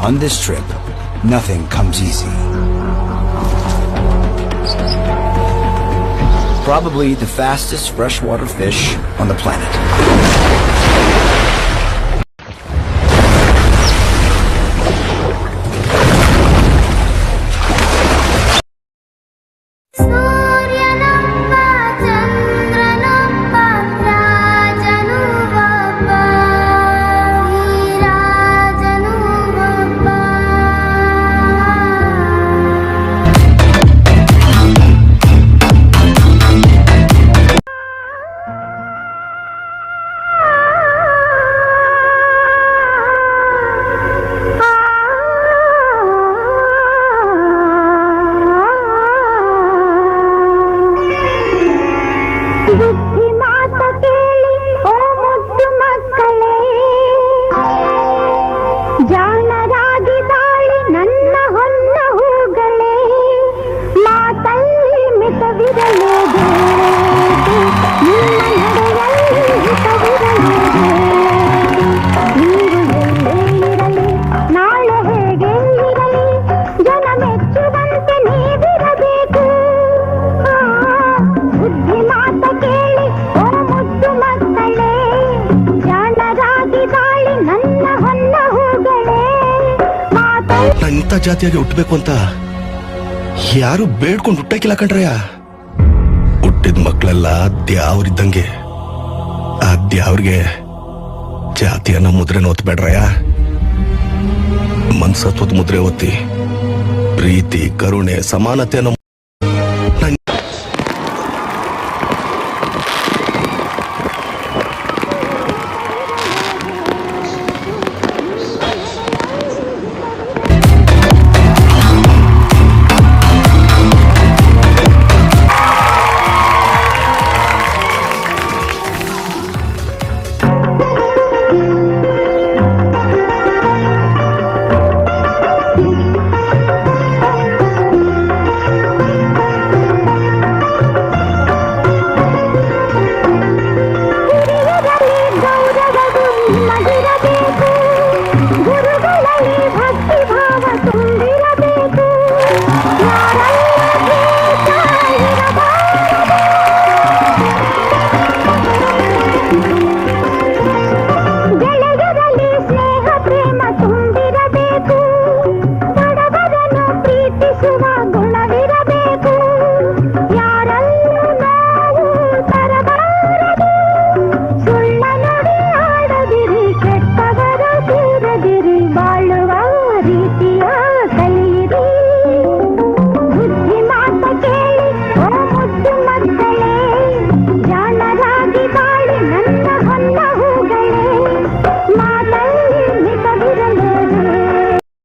On this trip, nothing comes easy. Probably the fastest freshwater fish on the planet. Thank you. ಇಂಥ ಜಾತಿಯಾಗಿ ಹುಟ್ಟಬೇಕು ಅಂತ ಯಾರು ಬೇಡ್ಕೊಂಡು ಹುಟ್ಟಕ್ಕಿಲ್ಲ ಕಣ್ರಯ್ಯ. ಹುಟ್ಟಿದ ಮಕ್ಕಳೆಲ್ಲ ದ್ಯಾವ್ರಿದ್ದಂಗೆ ಆ ದ್ಯಾವ್ರಿಗೆ ಜಾತಿಯನ್ನ ಮುದ್ರೆ ಮುದ್ರೆನ ಒತ್ತಬೇಡ್ರಯ್ಯ ಮನ್ಸತ್ವದ ಮುದ್ರೆ ಒತ್ತಿ. ಪ್ರೀತಿ, ಕರುಣೆ ಸಮಾನತೆ